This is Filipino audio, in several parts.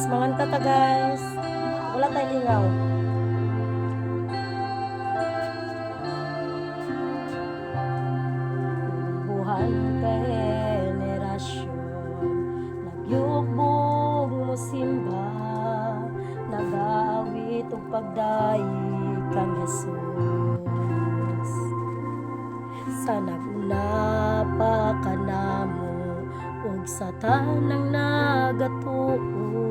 guys, manganta ta guys. Wala tayo lingaw. Buhan generasyon Nagyukbog mo simba Nag-aawit o pagdayi kang Jesus Sa naguna pa ka namo ug sa tanang nagatuo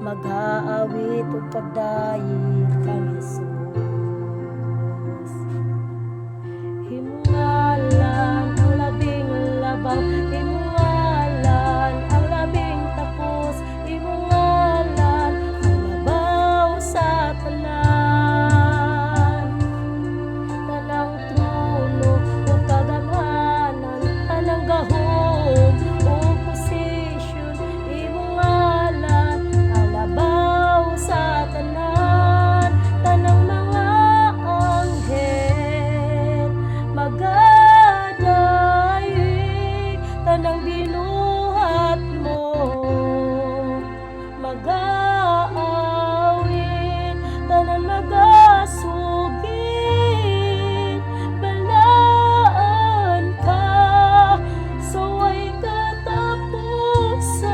Mag-aawit o pagdayi kang Jesus Himungalan Mag-aawit tanan magasugit Balaan ka so ay katapusan.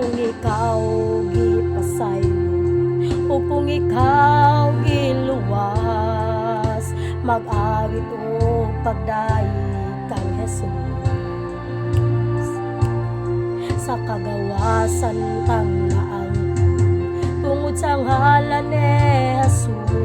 Kung ikaw gipasay o kung ikaw giluwas mag-awit o pagdayi kang Jesus sa kagawasan tang naang tungod sa ngalan ni Jesus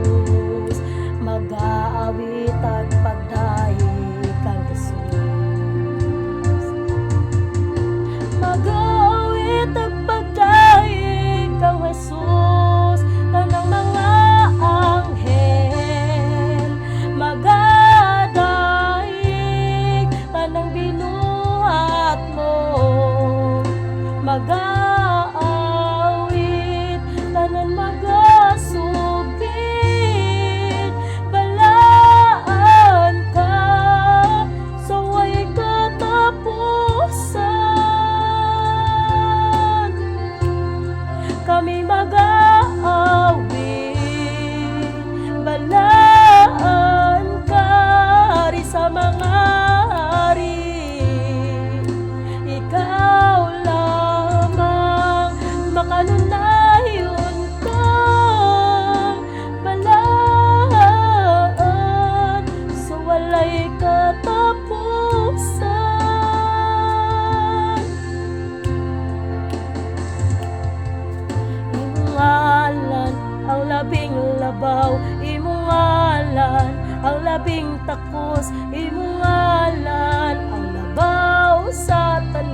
labing labaw Imungalan ang labing takos Imungalan ang labaw sa tanan.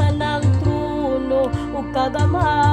Tanang truno o kagamanan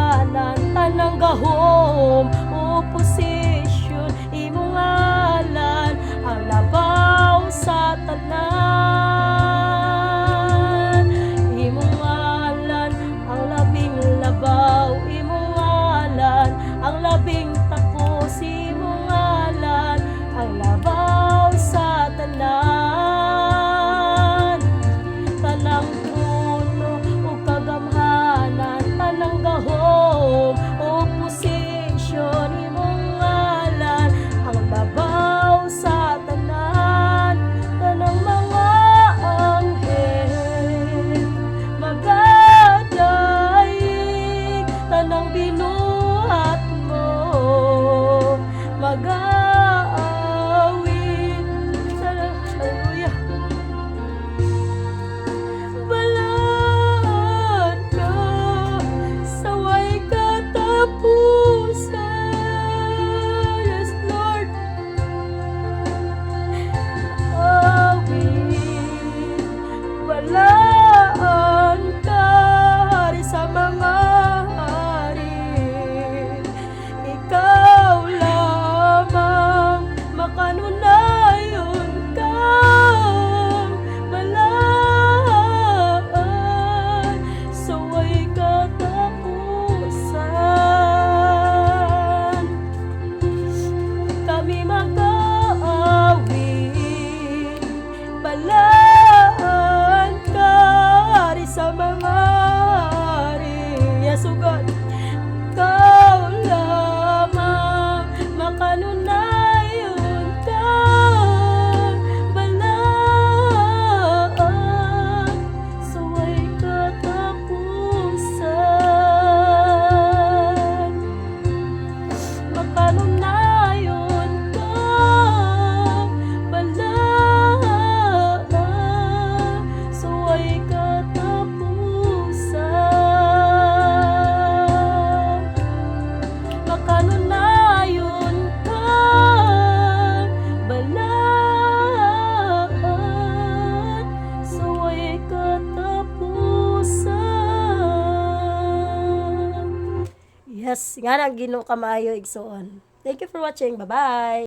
Sama. Nga nang Ginoo kamayo igsoon. Thank you for watching. Bye-bye.